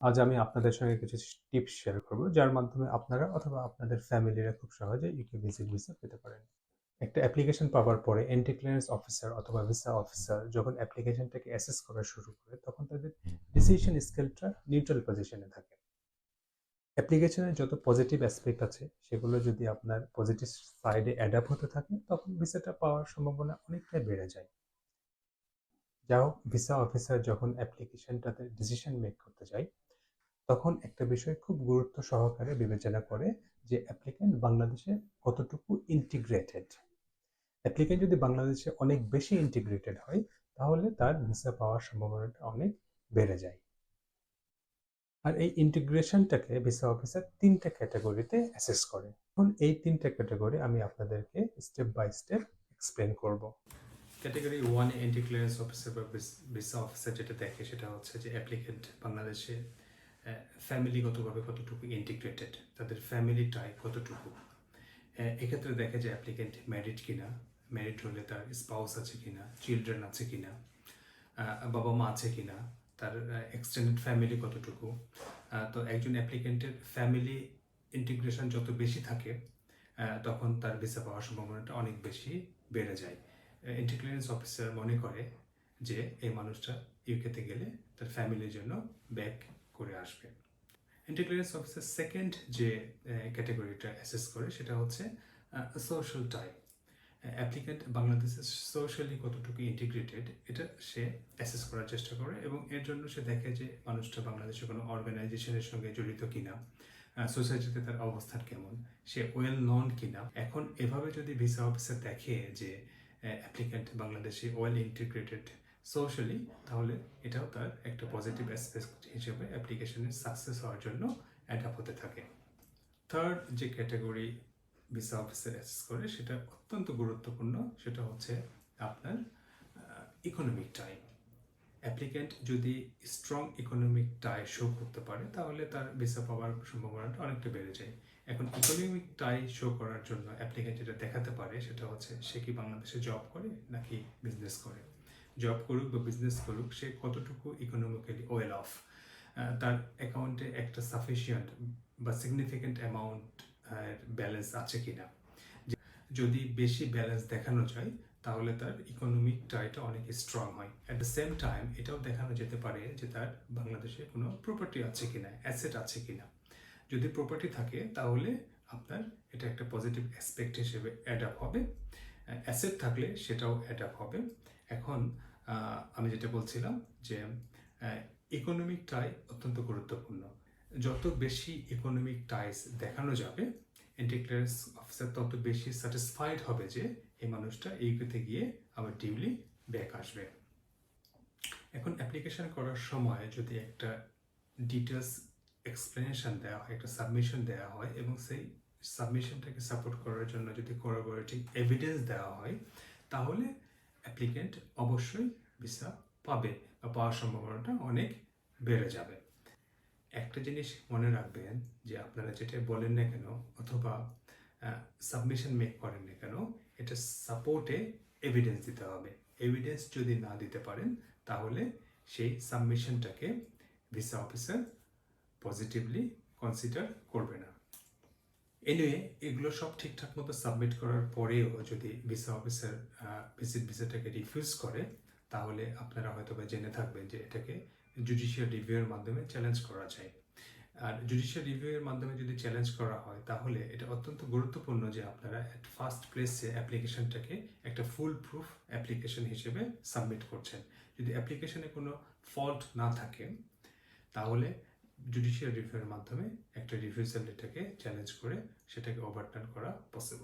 আজ আমি আপনাদের সঙ্গে কিছু টিপস শেয়ার করব, যার মাধ্যমে আপনারা অথবা আপনাদের ফ্যামিলিরা খুব সহজে ইউকে ভিজিট ভিসা পেতে পারেন। একটা অ্যাপ্লিকেশন পাওয়ার পরে এন্টি ক্লিয়ারেন্স অফিসার অথবা ভিসা অফিসার যখন অ্যাপ্লিকেশনটাকে অ্যাসেস করা শুরু করে, তখন তাদের ডিসিশন স্কেলটা নিউট্রাল পজিশনে থাকে। অ্যাপ্লিকেশনের যত পজিটিভ অ্যাসপেক্ট আছে, সেগুলো যদি আপনার পজিটিভ সাইডে অ্যাডাপ হতে থাকে, তখন ভিসাটা পাওয়ার সম্ভাবনা অনেকটাই বেড়ে যায়। যা হোক ভিসা অফিসার যখন অ্যাপ্লিকেশনটাতে ডিসিশন মেক করতে যায় তখন একটা বিষয় খুব গুরুত্ব সহকারে বিবেচনা করে যে অ্যাপ্লিক্যান্ট বাংলাদেশে কতটুকু ইন্টিগ্রেটেড অ্যাপ্লিক্যান্ট যদি বাংলাদেশে অনেক বেশি ইন্টিগ্রেটেড হয়, তাহলে তার ভিসা পাওয়ার সম্ভাবনাটা অনেক বেড়ে যায়। আর এই ইন্টিগ্রেশনটাকে ভিসা অফিসার তিনটা ক্যাটাগরিতে অ্যাসেস করে। এখন এই তিনটা ক্যাটাগরি আমি আপনাদেরকে স্টেপ বাই স্টেপ এক্সপ্লেন করব। Category one entry clearance officer বা ভিসা অফিসার যেটা দেখে সেটা হচ্ছে যে অ্যাপ্লিকেন্ট বাংলাদেশে ফ্যামিলিগতভাবে কতটুকু ইন্টিগ্রেটেড তাদের ফ্যামিলি টাইপ কতটুকু এক্ষেত্রে দেখে যে অ্যাপ্লিকেন্ট ম্যারিড কিনা ম্যারিড হলে তার স্পাউস আছে কিনা চিলড্রেন আছে কিনা বাবা মা আছে কিনা, তার এক্সটেন্ডেড ফ্যামিলি কতটুকু? তো একজন অ্যাপ্লিকেন্টের ফ্যামিলি ইন্টিগ্রেশন যত বেশি থাকে তখন তার ভিসা পাওয়ার সম্ভাবনাটা অনেক বেশি বেড়ে যায়। ইন্টিগ্রেন্স অফিসার মনে করে যে, এই মানুষটা ইউকেতে গেলে তার ফ্যামিলির জন্য ব্যাক আসবে। ইন্টিগ্রেন্স অফিসার সেকেন্ড যে ক্যাটাগরিটা অ্যাসেস করে, সেটা হচ্ছে সোশ্যাল টাইপ অ্যাপ্লিক্যান্ট বাংলাদেশে সোশ্যালি কতটুকু ইন্টিগ্রেটেড এটা সে অ্যাসেস করার চেষ্টা করে এবং এর জন্য সে দেখে যে মানুষটা বাংলাদেশের কোনো অর্গানাইজেশনের সঙ্গে জড়িত কিনা সোসাইটিতে তার অবস্থান কেমন, সে ওয়েল নন কিনা। এখন এভাবে যদি ভিসা অফিসার দেখে যে অ্যাপ্লিকেন্ট বাংলাদেশে ওয়েল ইন্টিগ্রেটেড সোশ্যালি তাহলে এটাও তার একটা পজিটিভ অ্যাসপেক্ট হিসেবে অ্যাপ্লিকেশনের সাকসেস হওয়ার জন্য অ্যাডাপ হতে থাকে। থার্ড যে ক্যাটাগরি ভিসা অফিসার অ্যাসেস করে, সেটা অত্যন্ত গুরুত্বপূর্ণ, সেটা হচ্ছে আপনার ইকোনমিক টাইম অ্যাপ্লিক্যান্ট যদি স্ট্রং ইকোনমিক টাই শো করতে পারে, তাহলে তার ভিসা পাওয়ার সম্ভাবনাটা অনেকটা বেড়ে যায়। এখন ইকোনমিক টাই শো করার জন্য অ্যাপ্লিক্যান্ট যেটা দেখাতে পারে, সেটা হচ্ছে সে কি বাংলাদেশে জব করে, নাকি বিজনেস করে? জব করুক বা বিজনেস করুক, সে কতটুকু ইকোনমিক্যালি ওয়েল অফ তার অ্যাকাউন্টে একটা সাফিসিয়েন্ট বা সিগনিফিক্যান্ট অ্যামাউন্ট ব্যালেন্স আছে কিনা। যদি বেশি ব্যালেন্স দেখানো যায়, তাহলে তার ইকোনমিক টাইটা অনেক স্ট্রং হয়। অ্যাট দ্য সেম টাইম এটাও দেখানো যেতে পারে যে তার বাংলাদেশে কোনো প্রপার্টি আছে কিনা অ্যাসেট আছে কিনা। যদি প্রপার্টি থাকে, তাহলে আপনার এটা একটা পজিটিভ অ্যাসপেক্ট হিসেবে অ্যাড আপ হবে। অ্যাসেট থাকলে সেটাও অ্যাড আপ হবে। এখন আমি যেটা বলছিলাম যে ইকোনমিক টাই অত্যন্ত গুরুত্বপূর্ণ। যত বেশি ইকোনমিক টাইস দেখানো যাবে এন্টিক্লিয়ারেন্স অফিসার তত বেশি স্যাটিসফাইড হবে যে, এই মানুষটা ইউকেতে গিয়ে আবার ডিউলি ব্যাক আসবে। এখন অ্যাপ্লিকেশন করার সময় যদি একটা ডিটেলস এক্সপ্লেনেশন দেওয়া হয়, একটা সাবমিশন দেওয়া হয়, এবং সেই সাবমিশনটাকে সাপোর্ট করার জন্য যদি কোরাবোরেটিং এভিডেন্স দেওয়া হয়, তাহলে অ্যাপ্লিকেন্ট অবশ্যই ভিসা পাবে বা পাওয়ার সম্ভাবনাটা অনেক বেড়ে যাবে। একটা জিনিস মনে রাখবেন যে আপনারা যেটা বলেন না কেন অথবা সাবমিশন মেক করেন না কেন, এটা সাপোর্টে এভিডেন্স দিতে হবে। এভিডেন্স যদি না দিতে পারেন, তাহলে সেই সাবমিশনটাকে ভিসা অফিসার পজিটিভলি কনসিডার করবে না। এনিওয়ে এগুলো সব ঠিকঠাক মতো সাবমিট করার পরেও যদি ভিসা অফিসার ভিজিট ভিসাটাকে রিফিউজ করে, তাহলে আপনারা হয়তো বা জেনে থাকবেন যে এটাকে জুডিশিয়াল রিভিউয়ের মাধ্যমে চ্যালেঞ্জ করা যায়। আর জুডিশিয়াল রিভিউয়ের মাধ্যমে যদি চ্যালেঞ্জ করা হয়, তাহলে এটা অত্যন্ত গুরুত্বপূর্ণ যে আপনারা অ্যাট ফার্স্ট প্লেসে অ্যাপ্লিকেশনটাকে একটা ফুল প্রুফ অ্যাপ্লিকেশন হিসেবে সাবমিট করছেন। যদি অ্যাপ্লিকেশনে কোনো ফল্ট না থাকে, তাহলে জুডিশিয়াল রিভিউয়ের মাধ্যমে একটা রিফিউজাল এটাকে চ্যালেঞ্জ করে সেটাকে ওভারটার্ন করা পসিবল